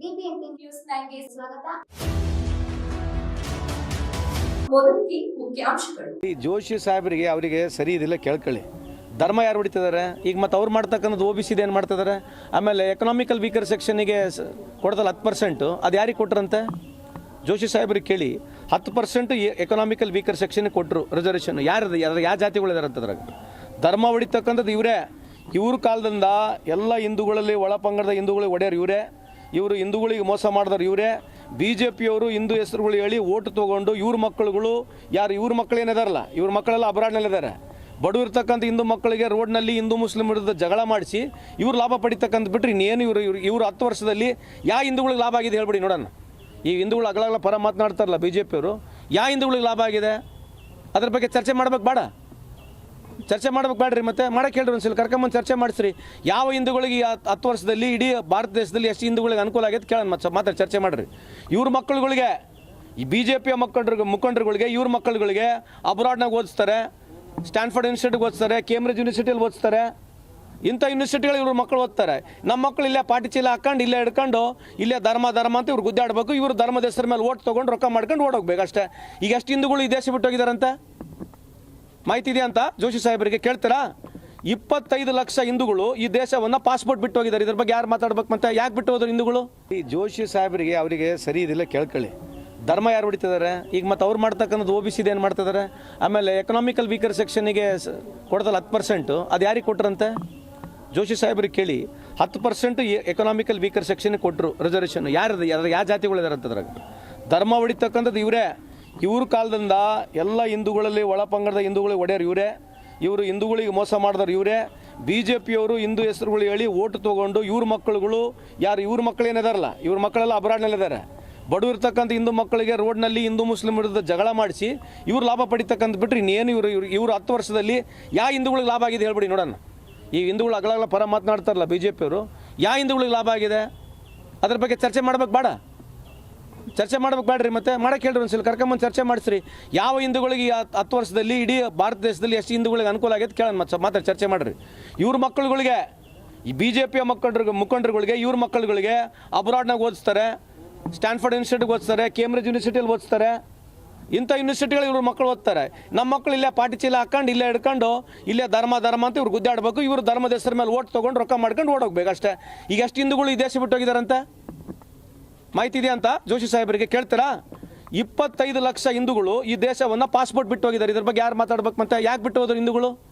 News ಸ್ವಾಗತ. ಈ ಜೋಶಿ ಸಾಹೇಬರಿಗೆ ಅವರಿಗೆ ಸರಿ ಇದಿಲ್ಲ ಕೇಳ್ಕೊಳ್ಳಿ. ಧರ್ಮ ಯಾರು ಹೊಡಿತಿದ್ದಾರೆ? ಈಗ ಮತ್ತೆ ಅವ್ರು ಮಾಡ್ತಕ್ಕಂಥದ್ದು ಓ ಬಿ ಸಿದು ಏನು ಮಾಡ್ತಿದ್ದಾರೆ? ಆಮೇಲೆ ಎಕನಾಮಿಕಲ್ ವೀಕರ್ ಸೆಕ್ಷನಿಗೆ ಕೊಡ್ತಲ್ಲ ಹತ್ತು ಪರ್ಸೆಂಟು ಅದು ಯಾರಿಗೆ ಕೊಟ್ರಂತೆ? ಜೋಶಿ ಸಾಹೇಬ್ರಿಗೆ ಕೇಳಿ. ಹತ್ತು ಪರ್ಸೆಂಟ್ ಎಕನಾಮಿಕಲ್ ವೀಕರ್ ಸೆಕ್ಷನ್ಗೆ ಕೊಟ್ಟರು ರಿಸರ್ವೇಷನ್ ಯಾರು ಯಾರು ಯಾವ ಜಾತಿಗಳಿದ್ದಾರೆ ಅಂತ ಅದ್ರಾಗ ಧರ್ಮ ಹೊಡಿತಕ್ಕಂಥದ್ದು ಇವರೇ. ಇವ್ರ ಕಾಲದಿಂದ ಎಲ್ಲ ಹಿಂದೂಗಳಲ್ಲಿ ಒಳ ಪಂಗಡದ ಹಿಂದೂಗಳಿಗೆ ಒಡೆಯರು ಇವರೇ. ಇವರು ಹಿಂದೂಗಳಿಗೆ ಮೋಸ ಮಾಡಿದವ್ರು ಇವರೇ. ಬಿ ಜೆ ಪಿಯವರು ಹಿಂದೂ ಹೆಸರುಗಳು ಹೇಳಿ ಓಟ್ ತೊಗೊಂಡು ಇವ್ರ ಮಕ್ಕಳುಗಳು, ಯಾರು ಇವ್ರ ಮಕ್ಕಳು ಏನಿದಾರಲ್ಲ ಇವ್ರ ಮಕ್ಕಳೆಲ್ಲ ಅಬ್ರಾಡ್ನಲ್ಲಿದ್ದಾರೆ. ಬಡವಿರ್ತಕ್ಕಂಥ ಹಿಂದೂ ಮಕ್ಕಳಿಗೆ ರೋಡ್ನಲ್ಲಿ ಹಿಂದೂ ಮುಸ್ಲಿಂ ವಿರುದ್ಧ ಜಗಳ ಮಾಡಿಸಿ ಇವ್ರು ಲಾಭ ಪಡಿತಕ್ಕಂಥ ಬಿಟ್ಟರೆ ಇನ್ನೇನು ಇವರು ಇವ್ರು ಇವರು ಹತ್ತು ವರ್ಷದಲ್ಲಿ ಯಾವ ಹಿಂದೂಗಳಿಗೆ ಲಾಭ ಆಗಿದೆ ಹೇಳ್ಬಿಡಿ ನೋಡೋಣ. ಈ ಹಿಂದೂಗಳು ಅಗಳಗಳ ಪರ ಮಾತನಾಡ್ತಾರಲ್ಲ ಬಿ ಜೆ ಪಿಯವರು ಯಾವ ಹಿಂದೂಗಳಿಗೆ ಲಾಭ ಆಗಿದೆ? ಅದ್ರ ಬಗ್ಗೆ ಚರ್ಚೆ ಮಾಡ್ಬೇಕು ಬೇಡ. ಚರ್ಚೆ ಮಾಡ್ಬೇಕು ಬೇಡ್ರಿ ಮತ್ತೆ. ಮಾಡಕ್ಕೆ ಹೇಳ್ರಿ ಒಂದ್ಸಲ, ಕರ್ಕೊಂಬಂದು ಚರ್ಚೆ ಮಾಡಿಸ್ರಿ. ಯಾವ ಹಿಂದೂಗಳಿಗೆ ಹತ್ತು ವರ್ಷದಲ್ಲಿ ಇಡೀ ಭಾರತ ದೇಶದಲ್ಲಿ ಎಷ್ಟು ಹಿಂದೂಗಳಿಗೆ ಅನುಕೂಲ ಆಗೈತೆ ಕೇಳೋಣ ಮತ್ತೆ ಮಾತ್ರ ಚರ್ಚೆ ಮಾಡಿರಿ. ಇವ್ರ ಮಕ್ಕಳುಗಳಿಗೆ, ಈ ಬಿ ಜೆ ಪಿಯ ಮುಖಂಡರು ಮುಖಂಡರುಗಳಿಗೆ, ಇವ್ರ ಮಕ್ಕಳುಗಳಿಗೆ ಅಬ್ರಾಡ್ನಾಗ ಓದಿಸ್ತಾರೆ, ಸ್ಟ್ಯಾನ್ಫರ್ಡ್ ಯೂನಿವರ್ಸಿಟಿಗೆ ಓದಿಸ್ತಾರೆ ಕೇಂಬ್ರಿಡ್ಜ್ ಯೂನಿವರ್ಸಿಟಿಯಲ್ಲಿ ಓದಿಸ್ತಾರೆ. ಇಂಥ ಯೂನಿವರ್ಸಿಟಿಗಳಿಗೆ ಇವ್ರ ಮಕ್ಕಳು ಓದ್ತಾರೆ. ನಮ್ಮ ಮಕ್ಕಳು ಇಲ್ಲೇ ಪಾಟಿ ಚೀಲ ಹಾಕೊಂಡು ಇಲ್ಲೇ ಹಿಡ್ಕೊಂಡು, ಇಲ್ಲೇ ಧರ್ಮ ಧರ್ಮ ಅಂತ ಇವ್ರು ಗುದ್ದಾಡಬೇಕು. ಇವರು ಧರ್ಮದ ಹೆಸರ ಮೇಲೆ ಓಟ್ ತೊಗೊಂಡು ರೊಕ್ಕ ಮಾಡ್ಕೊಂಡು ಓಡೋಗ್ಬೇಕು ಅಷ್ಟೇ ಈಗ ಎಷ್ಟು ಹಿಂದೂಗಳು ಈ ದೇಶ ಬಿಟ್ಟು ಹೋಗಿದಾರಂತೆ? ಮಾಹಿತಿ ಇದೆಯಾ ಅಂತ ಜೋಶಿ ಸಾಹೇಬರಿಗೆ ಕೇಳ್ತೀರಾ? ಇಪ್ಪತ್ತೈದು ಲಕ್ಷ ಹಿಂದೂಗಳು ಈ ದೇಶವನ್ನು ಪಾಸ್ಪೋರ್ಟ್ ಬಿಟ್ಟು ಹೋಗಿದ್ದಾರೆ. ಇದ್ರ ಬಗ್ಗೆ ಯಾರು ಮಾತಾಡ್ಬೇಕು ಮತ್ತೆ? ಯಾಕೆ ಬಿಟ್ಟು ಹೋದ್ರು ಹಿಂದೂಗಳು? ಈ ಜೋಶಿ ಸಾಹೇಬರಿಗೆ ಅವರಿಗೆ ಸರಿ ಇದಿಲ್ಲ, ಕೇಳ್ಕೊಳ್ಳಿ. ಧರ್ಮ ಯಾರು ಹೊಡಿತಿದ್ದಾರೆ? ಈಗ ಮತ್ತೆ ಅವ್ರು ಮಾಡ್ತಕ್ಕಂಥದ್ದು ಓ ಬಿ ಸಿದು ಏನು ಮಾಡ್ತಿದ್ದಾರೆ? ಆಮೇಲೆ ಎಕನಾಮಿಕಲ್ ವೀಕರ್ ಸೆಕ್ಷನಿಗೆ ಕೊಡ್ತಲ್ಲ ಹತ್ತು ಪರ್ಸೆಂಟು ಅದು ಯಾರಿಗೆ ಕೊಟ್ರಂತೆ? ಜೋಶಿ ಸಾಹೇಬ್ರಿಗೆ ಕೇಳಿ. ಹತ್ತು ಪರ್ಸೆಂಟ್ ಎಕನಾಮಿಕಲ್ ವೀಕರ್ ಸೆಕ್ಷನ್ಗೆ ಕೊಟ್ಟರು ರಿಸರ್ವೇಷನ್ ಯಾರು ಯಾರು ಯಾವ ಜಾತಿಗಳಿದ್ದಾರೆ ಅಂತದ್ರಾಗ? ಧರ್ಮ ಹೊಡಿತಕ್ಕಂಥದ್ದು ಇವರೇ. ಇವ್ರ ಕಾಲದಿಂದ ಎಲ್ಲ ಹಿಂದೂಗಳಲ್ಲಿ ಒಳ ಪಂಗಡದ ಹಿಂದೂಗಳಿಗೆ ಒಡೆಯರು ಇವರೇ. ಇವರು ಹಿಂದೂಗಳಿಗೆ ಮೋಸ ಮಾಡಿದ್ರು ಇವರೇ. ಬಿ ಜೆ ಪಿಯವರು ಹಿಂದೂ ಹೆಸರುಗಳು ಹೇಳಿ ಓಟ್ ತೊಗೊಂಡು ಇವ್ರ ಮಕ್ಕಳುಗಳು ಯಾರು ಇವ್ರ ಮಕ್ಕಳು ಏನಿದಾರಲ್ಲ ಇವ್ರ ಮಕ್ಕಳೆಲ್ಲ ಅಬ್ರಾಡ್ನಲ್ಲಿದ್ದಾರೆ ಬಡವ್ರು ಇರ್ತಕ್ಕಂಥ ಹಿಂದೂ ಮಕ್ಕಳಿಗೆ ರೋಡ್ನಲ್ಲಿ ಹಿಂದೂ ಮುಸ್ಲಿಂ ವಿರುದ್ಧ ಜಗಳ ಮಾಡಿಸಿ ಇವ್ರು ಲಾಭ ಪಡಿತಕ್ಕಂಥ ಬಿಟ್ಟರೆ ಇನ್ನೇನು ಇವರು ಇವ್ರು ಇವರು ಹತ್ತು ವರ್ಷದಲ್ಲಿ ಯಾವ ಹಿಂದೂಗಳಿಗೆ ಲಾಭ ಆಗಿದೆ ಹೇಳ್ಬಿಡಿ ನೋಡೋಣ. ಈ ಹಿಂದೂಗಳು ಅಗಳಗಳ ಪರ ಮಾತನಾಡ್ತಾರಲ್ಲ ಬಿ ಜೆ ಪಿಯವರು ಯಾವ ಹಿಂದೂಗಳಿಗೆ ಲಾಭ ಆಗಿದೆ? ಅದ್ರ ಬಗ್ಗೆ ಚರ್ಚೆ ಮಾಡ್ಬೇಕು ಬೇಡ. ಚರ್ಚೆ ಮಾಡ್ಬೇಕು ಬೇಡ್ರಿ, ಮತ್ತೆ ಮಾಡಕ್ಕೆ ಹೇಳ್ರಿ ಒಂದ್ಸಲ, ಕರ್ಕೊಂಬಂದು ಚರ್ಚೆ ಮಾಡಿಸ್ರಿ. ಯಾವ ಹಿಂದೂಗಳಿಗೆ ಹತ್ತು ವರ್ಷದಲ್ಲಿ ಇಡೀ ಭಾರತ ದೇಶದಲ್ಲಿ ಎಷ್ಟು ಹಿಂದೂಗಳಿಗೆ ಅನುಕೂಲ ಆಗೈತೆ ಕೇಳೋಣ ಮತ್ತೆ ಮಾತ್ರ ಚರ್ಚೆ ಮಾಡಿರಿ. ಇವ್ರ ಮಕ್ಕಳುಗಳಿಗೆ, ಈ ಬಿ ಜೆ ಪಿಯ ಮುಖಂಡರು ಮುಖಂಡರುಗಳಿಗೆ, ಇವ್ರ ಮಕ್ಕಳುಗಳಿಗೆ ಅಬ್ರಾಡ್ನಾಗ ಓದಿಸ್ತಾರೆ, ಸ್ಟ್ಯಾನ್ಫರ್ಡ್ ಯೂನಿವರ್ಸಿಟಿಗೆ ಓದಿಸ್ತಾರೆ, ಕೇಂಬ್ರಿಜ್ ಯೂನಿವರ್ಸಿಟಿಯಲ್ಲಿ ಓದಿಸ್ತಾರೆ. ಇಂಥ ಯೂನಿವರ್ಸಿಟಿಗಳು ಇವ್ರ ಮಕ್ಕಳು ಓದ್ತಾರೆ. ನಮ್ಮ ಮಕ್ಕಳು ಇಲ್ಲೇ ಪಾಟಿ ಚೀಲ ಹಾಕೊಂಡು ಇಲ್ಲೇ ಹಿಡ್ಕೊಂಡು, ಇಲ್ಲೇ ಧರ್ಮ ಧರ್ಮ ಅಂತ ಇವ್ರು ಗುದ್ದಾಡಬೇಕು. ಇವರು ಧರ್ಮದ ಹೆಸರ ಮೇಲೆ ಓಟ್ ತೊಗೊಂಡು ರೊಕ್ಕ ಮಾಡ್ಕೊಂಡು ಓಡೋಗ್ಬೇಕು ಅಷ್ಟೇ. ಈಗ ಎಷ್ಟು ಹಿಂದೂಗಳು ಈ ದೇಶ ಬಿಟ್ಟು ಹೋಗಿದಾರಂತೆ? ಮಾಹಿತಿ ಇದೆ ಅಂತ ಜೋಶಿ ಸಾಹೇಬರಿಗೆ ಕೇಳ್ತೀರಾ? ಇಪ್ಪತ್ತೈದು ಲಕ್ಷ ಹಿಂದೂಗಳು ಈ ದೇಶವನ್ನು ಪಾಸ್ಪೋರ್ಟ್ ಬಿಟ್ಟು ಹೋಗಿದ್ದಾರೆ. ಇದ್ರ ಬಗ್ಗೆ ಯಾರು ಮಾತಾಡ್ಬೇಕು ಮತ್ತೆ? ಯಾಕೆ ಬಿಟ್ಟು ಹೋದ್ರು ಹಿಂದೂಗಳು?